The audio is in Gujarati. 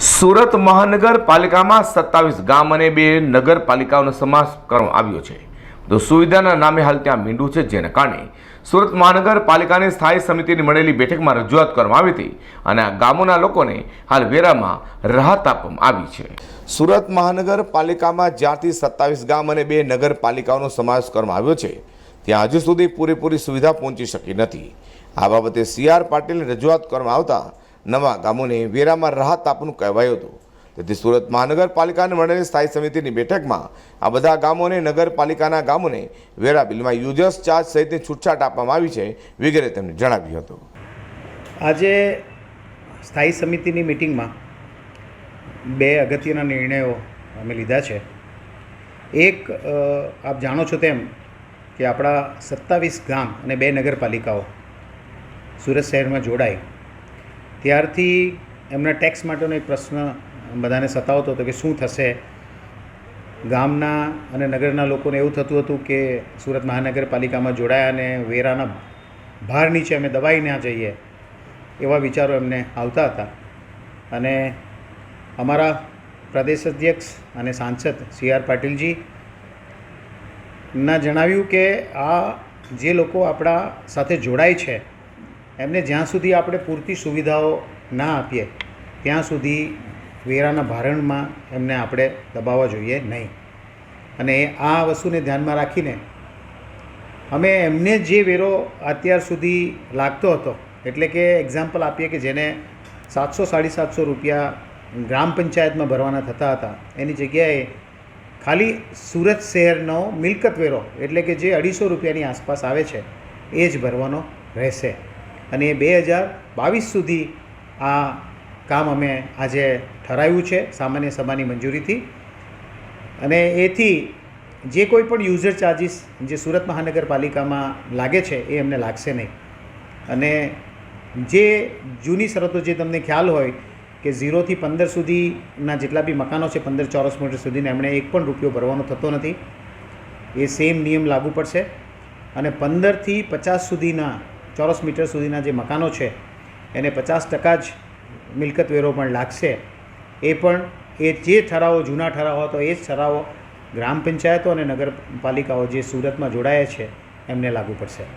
સુરત મહાનગરપાલિકામાં સત્તાવીસ ગામ અને બે નગરપાલિકાઓનો સમાવેશ કરવામાં આવ્યો છે. તો સુવિધાના નામે હાલ ત્યાં મીંડું છે, જેના કારણે સુરત મહાનગરપાલિકાની સ્થાયી સમિતિની મળેલી બેઠકમાં રજૂઆત કરવામાં આવી હતી અને આ ગામોના લોકોને હાલ વેરામાં રાહત આપવામાં આવી છે. સુરત મહાનગરપાલિકામાં જ્યાંથી સત્તાવીસ ગામ અને બે નગરપાલિકાઓનો સમાવેશ કરવામાં આવ્યો છે, ત્યાં હજુ સુધી પૂરેપૂરી સુવિધા પહોંચી શકી નથી. આ બાબતે સી આર પાટીલને રજૂઆત કરવામાં આવતા નવા ગામોને વેરામાં રાહત આપવાનું કહેવાયું હતું. તેથી સુરત મહાનગરપાલિકાને મળેલી સ્થાયી સમિતિની બેઠકમાં આ બધા ગામોને નગરપાલિકાના ગામોને વેરા બિલમાં યુઝર્સ ચાર્જ સહિતની છૂટછાટ આપવામાં આવી છે વગેરે તેમણે જણાવ્યું હતું. આજે સ્થાયી સમિતિની મિટિંગમાં બે અગત્યના નિર્ણયો અમે લીધા છે. એક આપ જાણો છો તેમ કે આપણા સત્તાવીસ ગામ અને બે નગરપાલિકાઓ સુરત શહેરમાં જોડાય. ત્યારથી એમના ટેક્સ માટેનો એક પ્રશ્ન બધાને સતાવતો હતો કે શું થશે? ગામના અને નગરના લોકોને એવું થતું હતું કે સુરત મહાનગરપાલિકામાં જોડાયા અને વેરાના ભાર નીચે અમે દબાઈ ના જઈએ એવા વિચારો એમને આવતા હતા. અને અમારા પ્રદેશ અધ્યક્ષ અને સાંસદ સી આર પાટીલજી ના જણાવ્યું કે આ જે લોકો આપણા સાથે જોડાય છે એમને જ્યાં સુધી આપણે પૂરતી સુવિધાઓ ના આપીએ, ત્યાં સુધી વેરાના ભારણમાં એમને આપણે દબાવવા જોઈએ નહીં. અને આ વસ્તુને ધ્યાનમાં રાખીને અમે એમને જે વેરો અત્યાર સુધી લાગતો હતો, એટલે કે એક્ઝામ્પલ આપીએ કે જેને સાતસો સાડી સાતસો રૂપિયા ગ્રામ પંચાયતમાં ભરવાના થતા હતા, એની જગ્યાએ ખાલી સુરત શહેરનો મિલકત વેરો, એટલે કે જે અઢીસો રૂપિયાની આસપાસ આવે છે, એ જ ભરવાનો રહેશે. અને એ બે હજાર બાવીસ સુધી આ કામ અમે આજે ઠરાવ્યું છે સામાન્ય સભાની મંજૂરીથી. અને એથી જે કોઈ પણ યુઝર ચાર્જિસ જે સુરત મહાનગરપાલિકામાં લાગે છે એ અમને લાગશે નહીં. અને જે જૂની શરતો જે તમને ખ્યાલ હોય કે ઝીરોથી પંદર સુધીના જેટલા બી મકાનો છે, પંદર ચોરસ મીટર સુધીના, એમણે એક પણ રૂપિયો ભરવાનો થતો નથી. એ સેમ નિયમ લાગુ પડશે. અને પંદરથી પચાસ સુધીના ચોરસ મીટર સુધીના જે મકાનો છે, એને પચાસ ટકા જ મિલકત વેરો પણ લાગશે. એ પણ, એ જે ઠરાવો જૂના ઠરાવો હતો એ જ ઠરાવો ગ્રામ પંચાયતો અને નગરપાલિકાઓ જે સુરતમાં જોડાયા છે, એમને લાગુ પડશે.